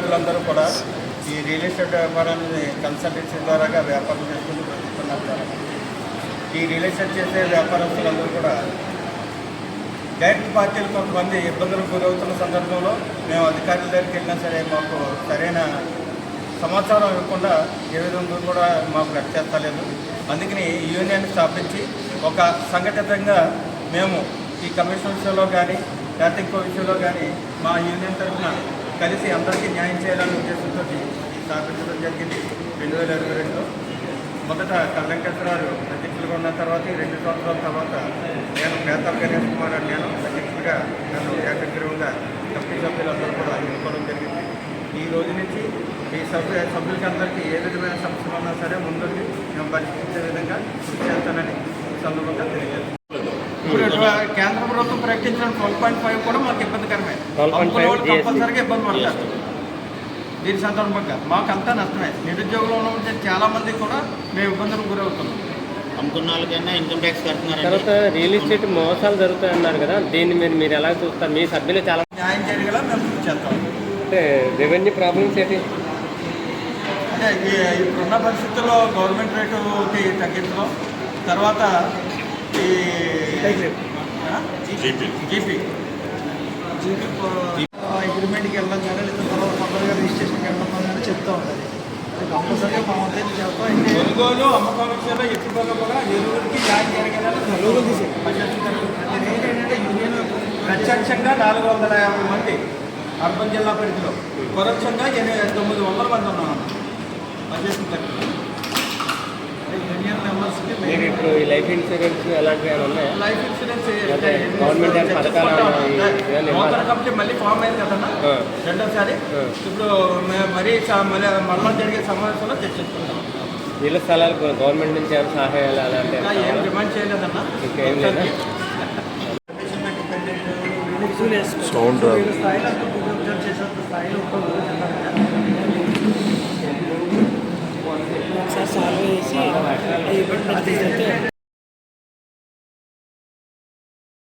ఉద్యోగులందరూ కూడా ఈ real estate వ్యాపారాన్ని కన్సల్టెన్సీ ద్వారాగా వ్యాపారం చేసుకుంటూ బ్రతుకుతున్నారు ఈ రియల్ ఎస్టేట్ చేసే వ్యాపారస్తులందరూ కూడా డైరెక్ట్ పార్టీలు కొంతమంది ఇబ్బందులు గురవుతున్న సందర్భంలో మేము అధికారుల దగ్గరికి వెళ్ళినా సరే మాకు సరైన సమాచారం ఇవ్వకుండా ఏ విధంగా కూడా మాకు రక్షేస్తలేదు అందుకని ఈ యూనియన్ స్థాపించి ఒక సంఘటితంగా మేము ఈ కమిషన్ విషయంలో కానీ లేకపోతే ఇంకో విషయంలో కానీ మా యూనియన్ తరఫున కలిసి అందరికీ న్యాయం చేయాలనే ఉద్దేశంతో స్థాపించడం జరిగింది. రెండు వేల ఇరవై రెండులో మొదట కల్లంకేశ్వరరావు అధ్యక్షులుగా ఉన్న తర్వాత రెండు సంవత్సరాల తర్వాత నేను మేతాల్ గణేష్ కుమార్ అని నేను అధ్యక్షుడిగా నన్ను ఏకగ్రీవంగా కమిటీ సభ్యులందరూ కూడా ఎన్నుకోవడం జరిగింది. ఈ రోజు నుంచి ఈ సభ్యు సభ్యులకి అందరికీ ఏ విధమైన సమస్యలు ఉన్నా సరే ముందుండి మేము పరిష్కరించే విధంగా కృషి చేస్తానని సందర్భంగా తెలియజేస్తాను ఇప్పుడు కేంద్ర ప్రభుత్వం ప్రకటించిన ట్వెల్వ్ పాయింట్ ఫైవ్ కూడా మాకు ఇబ్బందికరమే. 12.5 అమ్ముకునే వాళ్ళు GST. కంపల్సరీగా ఇబ్బంది పడతారు. దీని సందర్భంగా మాకంతా నష్టమే. నిరుద్యోగంలో ఉన్న చాలా మంది కూడా మేము ఇబ్బందులకు గురవుతున్నాం. అమ్ముకున్న వాళ్ళకైనా ఇన్కమ్ ట్యాక్స్ తర్వాత రియల్ ఎస్టేట్ మోసాలు జరుగుతాయి అన్నారు కదా దీన్ని మీరు మీరు ఎలా చూస్తారు? మీ సభ్యులు చాలా న్యాయం చేయగల మేము చేస్తాం. అంటే రెవెన్యూ ప్రాబ్లమ్స్ ఏంటి? అంటే ఈ- ఇప్పుడున్న పరిస్థితుల్లో గవర్నమెంట్ రేటుకి తగ్గించడం తర్వాత? జీపీ జీపీ అగ్రిమెంట్కి వెళ్ళడం కానీ లేదా తర్వాత తొందరగా రిజిస్ట్రేషన్కి వెళ్ళడం కానీ చెప్తూ ఉంటుంది కంపల్సరీగా మా చేస్తాం కొనుగోలు అమ్మకం విషయంలో ఎరువులకి న్యాయం జరగాలని ఏంటంటే యూనియన్ ప్రత్యక్షంగా నాలుగు వందల యాభై మంది అర్బన్ జిల్లా పరిధిలో. పరోక్షంగా ఎనిమిది తొమ్మిది వందల మంది ఉన్నాం పనిచేసిన తరపున. యూనియన్ మెంబర్స్కి మీరు ఇప్పుడు ఈ లైఫ్ ఇన్సూరెన్స్ అలాంటివి ఏమైనా ఉన్నాయా? లైఫ్ ఇన్సూరెన్స్ గవర్నమెంట్ నూతన మళ్ళీ ఫామ్ అయింది కదన్నా. రెండోసారి. ఇప్పుడు మే- మరీ మళ్ళీ మళ్ళీ జరిగే సమావేశంలో చర్చించుకుంటాం ఇళ్ళ స్థలాలు గవర్నమెంట్ నుంచి ఏమైనా సహాయాలు ఇంకా ఏం? డిమాండ్ చేయలేదన్నా? ఇంకేం లేదా? సౌండ్ స్థాయిలో చేసేంత స్థాయిలో ఉంటుంది ఒకసారి సాల్వ్ చేసి ఇబ్బంది పడితే